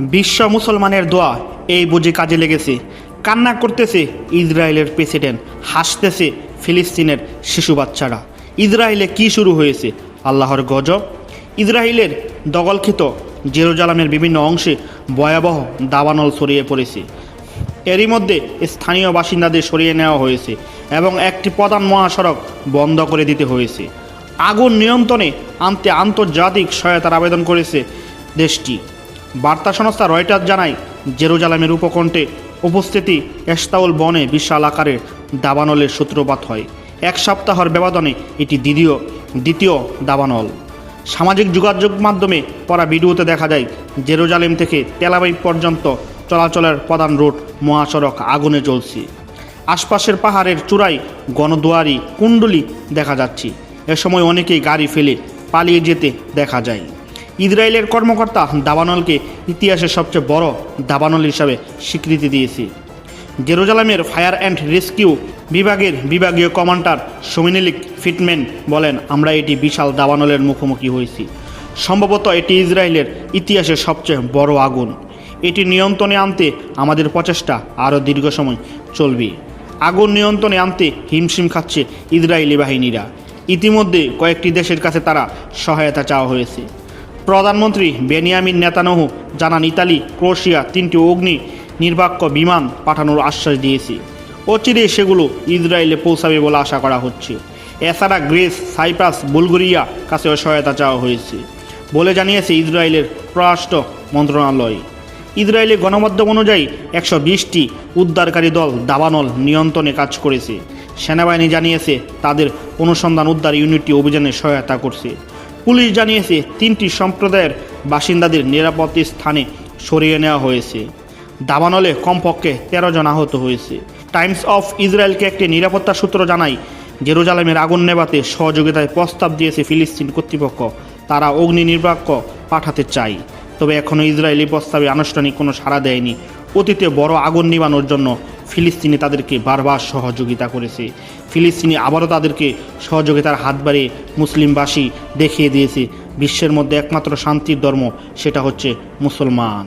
বিশ্ব মুসলমানের দোয়া এই বুঝি কাজে লেগেছে। কান্না করতেছে ইসরায়েলের প্রেসিডেন্ট, হাসতেছে ফিলিস্তিনের শিশু বাচ্চারা। ইসরায়েলে কি শুরু হয়েছে? আল্লাহর গজব। ইসরায়েলের দগলক্ষিত জেরুজালামের বিভিন্ন অংশে ভয়াবহ দাবানল ছড়িয়ে পড়েছে। এরই মধ্যে স্থানীয় বাসিন্দাদের সরিয়ে নেওয়া হয়েছে এবং একটি প্রধান মহাসড়ক বন্ধ করে দিতে হয়েছে। আগুন নিয়ন্ত্রণে আনতে আন্তর্জাতিক সহায়তার আবেদন করেছে দেশটি। বার্তা সংস্থা রয়টার জানায়, জেরুজালামের উপকণ্ঠে উপস্থিতি এস্তাউল বনে বিশাল আকারের দাবানলের সূত্রপাত হয়। এক সপ্তাহের ব্যবধানে এটি দ্বিতীয় দ্বিতীয় দাবানল। সামাজিক যোগাযোগ মাধ্যমে পড়া ভিডিওতে দেখা যায়, জেরুজালেম থেকে তেলাবাই পর্যন্ত চলাচলের প্রধান রুট মহাসড়ক আগুনে জ্বলছে। আশপাশের পাহাড়ের চূড়ায় গণদুয়ারি কুণ্ডলি দেখা যাচ্ছে। এ সময় অনেকেই গাড়ি ফেলে পালিয়ে যেতে দেখা যায়। ইসরায়েলের কর্মকর্তা দাবানলকে ইতিহাসের সবচেয়ে বড় দাবানল হিসাবে স্বীকৃতি দিয়েছে। জেরুজালামের ফায়ার অ্যান্ড রেস্কিউ বিভাগের বিভাগীয় কমান্ডার সোমিনেলিক ফিটম্যান বলেন, আমরা এটি বিশাল দাবানলের মুখোমুখি হয়েছি। সম্ভবত এটি ইসরায়েলের ইতিহাসের সবচেয়ে বড় আগুন। এটি নিয়ন্ত্রণে আনতে আমাদের প্রচেষ্টা আরও দীর্ঘ সময় চলবে। আগুন নিয়ন্ত্রণে আনতে হিমশিম খাচ্ছে ইসরায়েলি বাহিনীরা। ইতিমধ্যে কয়েকটি দেশের কাছে তারা সহায়তা চাওয়া হয়েছে। প্রধানমন্ত্রী বেনিয়ামিন নেতানহু জানান, ইতালি, ক্রোশিয়া তিনটি অগ্নি নির্বাক্য বিমান পাঠানোর আশ্বাস দিয়েছে। অচিরে সেগুলো ইসরায়েলে পৌঁছাবে বলে আশা করা হচ্ছে। এছাড়া গ্রিস, সাইপ্রাস, বুলগেরিয়া কাছেও সহায়তা চাওয়া হয়েছে বলে জানিয়েছে ইসরায়েলের পররাষ্ট্র মন্ত্রণালয়। ইসরায়েলের গণমাধ্যম অনুযায়ী একশো বিশটি উদ্ধারকারী দল দাবানল নিয়ন্ত্রণে কাজ করেছে। সেনাবাহিনী জানিয়েছে তাদের অনুসন্ধান উদ্ধার ইউনিটটি অভিযানে সহায়তা করছে। পুলিশ জানিয়েছে, তিনটি সম্প্রদায়ের বাসিন্দাদের নিরাপদ স্থানে সরিয়ে নেওয়া হয়েছে। দাবানলে কমপক্ষে তেরো জন আহত হয়েছে। টাইমস অফ ইসরায়েলকে একটি নিরাপত্তা সূত্র জানায়, জেরুজালেমের আগুন নেভাতে সহযোগিতায় প্রস্তাব দিয়েছে ফিলিস্তিন কর্তৃপক্ষ। তারা অগ্নি নির্বাক্য পাঠাতে চায়। তবে এখনও ইসরায়েলি প্রস্তাবে আনুষ্ঠানিক কোনো সাড়া দেয়নি। অতীতে বড় আগুন নিবানোর জন্য ফিলিস্তিনি তাদেরকে বারবার সহযোগিতা করেছে। ফিলিস্তিনি আবারও তাদেরকে সহযোগিতার হাত বাড়িয়ে মুসলিমবাসী দেখিয়ে দিয়েছে। বিশ্বের মধ্যে একমাত্র শান্তির ধর্ম, সেটা হচ্ছে মুসলমান।